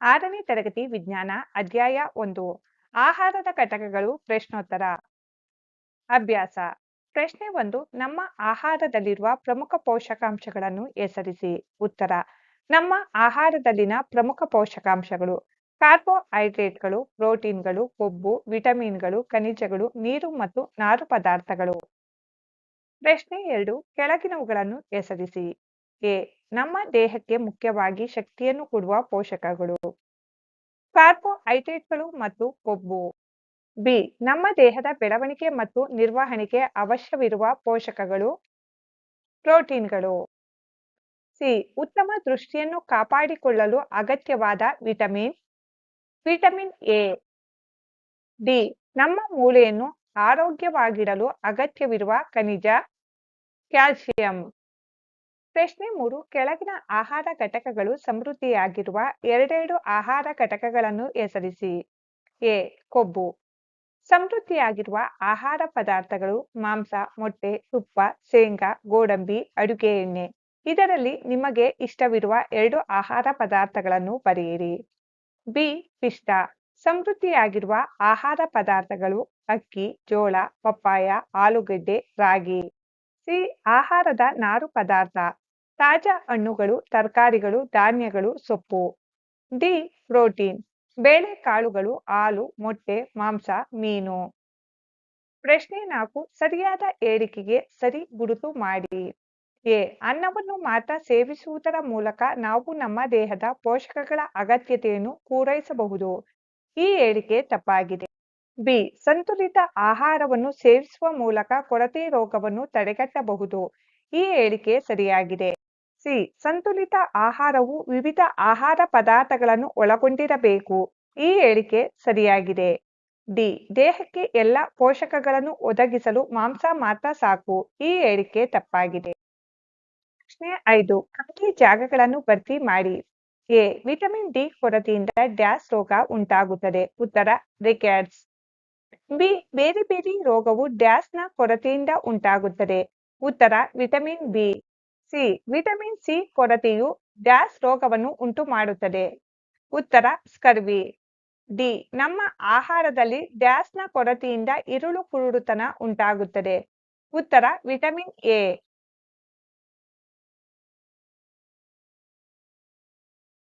ಆರನೇ ತರಗತಿ ವಿಜ್ಞಾನ ಅಧ್ಯಾಯ ಒಂದು, ಆಹಾರದ ಘಟಕಗಳು ಪ್ರಶ್ನೋತ್ತರ. ಅಭ್ಯಾಸ. ಪ್ರಶ್ನೆ ಒಂದು, ನಮ್ಮ ಆಹಾರದಲ್ಲಿರುವ ಪ್ರಮುಖ ಪೋಷಕಾಂಶಗಳನ್ನು ಹೆಸರಿಸಿ. ಉತ್ತರ, ನಮ್ಮ ಆಹಾರದಲ್ಲಿನ ಪ್ರಮುಖ ಪೋಷಕಾಂಶಗಳು ಕಾರ್ಬೋಹೈಡ್ರೇಟ್ಗಳು, ಪ್ರೋಟೀನ್ಗಳು, ಕೊಬ್ಬು, ವಿಟಮಿನ್ಗಳು, ಖನಿಜಗಳು, ನೀರು ಮತ್ತು ನಾರು ಪದಾರ್ಥಗಳು. ಪ್ರಶ್ನೆ ಎರಡು, ಕೆಳಗಿನವುಗಳನ್ನು ಹೆಸರಿಸಿ. ಎ ನಮ್ಮ ದೇಹಕ್ಕೆ ಮುಖ್ಯವಾಗಿ ಶಕ್ತಿಯನ್ನು ಕೊಡುವ ಪೋಷಕಗಳು. ಕಾರ್ಬೋಹೈಡ್ರೇಟ್ಗಳು ಮತ್ತು ಕೊಬ್ಬು. ಬಿ, ನಮ್ಮ ದೇಹದ ಬೆಳವಣಿಗೆ ಮತ್ತು ನಿರ್ವಹಣೆಗೆ ಅವಶ್ಯವಿರುವ ಪೋಷಕಗಳು. ಪ್ರೋಟೀನ್ಗಳು. ಸಿ, ಉತ್ತಮ ದೃಷ್ಟಿಯನ್ನು ಕಾಪಾಡಿಕೊಳ್ಳಲು ಅಗತ್ಯವಾದ ವಿಟಮಿನ್. Vitamin A. ಡಿ, ನಮ್ಮ ಮೂಳೆಯನ್ನು ಆರೋಗ್ಯವಾಗಿಡಲು ಅಗತ್ಯವಿರುವ ಖನಿಜ. ಕ್ಯಾಲ್ಸಿಯಂ. ಪ್ರಶ್ನೆ ಮೂರು, ಕೆಳಗಿನ ಆಹಾರ ಘಟಕಗಳು ಸಮೃದ್ಧಿಯಾಗಿರುವ ಎರಡೆರಡು ಆಹಾರ ಘಟಕಗಳನ್ನು ಹೆಸರಿಸಿ. ಎ, ಕೊಬ್ಬು. ಸಮೃದ್ಧಿಯಾಗಿರುವ ಆಹಾರ ಪದಾರ್ಥಗಳು ಮಾಂಸ, ಮೊಟ್ಟೆ, ತುಪ್ಪ, ಶೇಂಗಾ, ಗೋಡಂಬಿ, ಅಡುಗೆ ಎಣ್ಣೆ. ಇದರಲ್ಲಿ ನಿಮಗೆ ಇಷ್ಟವಿರುವ ಎರಡು ಆಹಾರ ಪದಾರ್ಥಗಳನ್ನು ಬರೆಯಿರಿ. ಬಿ ಪಿಷ್ಟ ಸಮೃದ್ಧಿಯಾಗಿರುವ ಆಹಾರ ಪದಾರ್ಥಗಳು ಅಕ್ಕಿ, ಜೋಳ, ಪಪ್ಪಾಯ, ಆಲೂಗಡ್ಡೆ, ರಾಗಿ. ಸಿ, ಆಹಾರದ ನಾರು ಪದಾರ್ಥ. ತಾಜಾ ಹಣ್ಣುಗಳು, ತರಕಾರಿಗಳು, ಧಾನ್ಯಗಳು, ಸೊಪ್ಪು. D protein. ಬೇಳೆಕಾಳುಗಳು ಹಾಲು, ಮೊಟ್ಟೆ, ಮಾಂಸ, ಮೀನು. ಪ್ರಶ್ನೆ ನಾಲ್ಕು, ಸರಿಯಾದ ಏರಿಕೆಗೆ ಸರಿ ಗುರುತು ಮಾಡಿ. ಎ, ಅನ್ನವನ್ನು ಮಾತ್ರ ಸೇವಿಸುವುದರ ಮೂಲಕ ನಾವು ನಮ್ಮ ದೇಹದ ಪೋಷಕಗಳ ಅಗತ್ಯತೆಯನ್ನು ಪೂರೈಸಬಹುದು. ಈ ಹೇಳಿಕೆ ತಪ್ಪಾಗಿದೆ. ಬಿ, ಸಂತುಲಿತ ಆಹಾರವನ್ನು ಸೇವಿಸುವ ಮೂಲಕ ಕೊರತೆ ರೋಗವನ್ನು ತಡೆಗಟ್ಟಬಹುದು. ಈ ಹೇಳಿಕೆ ಸರಿಯಾಗಿದೆ. ಸಿ. ಸಂತುಲಿತ ಆಹಾರವು ವಿವಿಧ ಆಹಾರ ಪದಾರ್ಥಗಳನ್ನು ಒಳಗೊಂಡಿರಬೇಕು. ಈ ಹೇಳಿಕೆ ಸರಿಯಾಗಿದೆ. ಡಿ. ದೇಹಕ್ಕೆ ಎಲ್ಲ ಪೋಷಕಗಳನ್ನು ಒದಗಿಸಲು ಮಾಂಸ ಮಾತ್ರ ಸಾಕು. ಈ ಹೇಳಿಕೆ ತಪ್ಪಾಗಿದೆ. ಪ್ರಶ್ನೆ ಐದು. ಖಾಲಿ ಜಾಗಗಳನ್ನು ಭರ್ತಿ ಮಾಡಿ. ಎ. ವಿಟಮಿನ್ ಡಿ ಕೊರತೆಯಿಂದ ಡ್ಯಾಸ್ ರೋಗ ಉಂಟಾಗುತ್ತದೆ. ಉತ್ತರ, ರಿಕ್ಯಾಡ್ಸ್. ಬಿ. ಬೇರೆ ಬೇರೆ ರೋಗವು ಡ್ಯಾಸ್ನ ಕೊರತೆಯಿಂದ ಉಂಟಾಗುತ್ತದೆ. ಉತ್ತರ, vitamin B. C, vitamin C ಕೊರತೆಯು ಡ್ಯಾಸ್ ರೋಗವನ್ನು ಉಂಟು ಮಾಡುತ್ತದೆ ಉತ್ತರ, ಸ್ಕರ್ವಿ. ಡಿ, ನಮ್ಮ ಆಹಾರದಲ್ಲಿ ಡ್ಯಾಸ್ನ ಕೊರತೆಯಿಂದ ಇರುಳು ಕುರುಡುತನ ಉಂಟಾಗುತ್ತದೆ. ಉತ್ತರ, ವಿಟಮಿನ್ ಎ.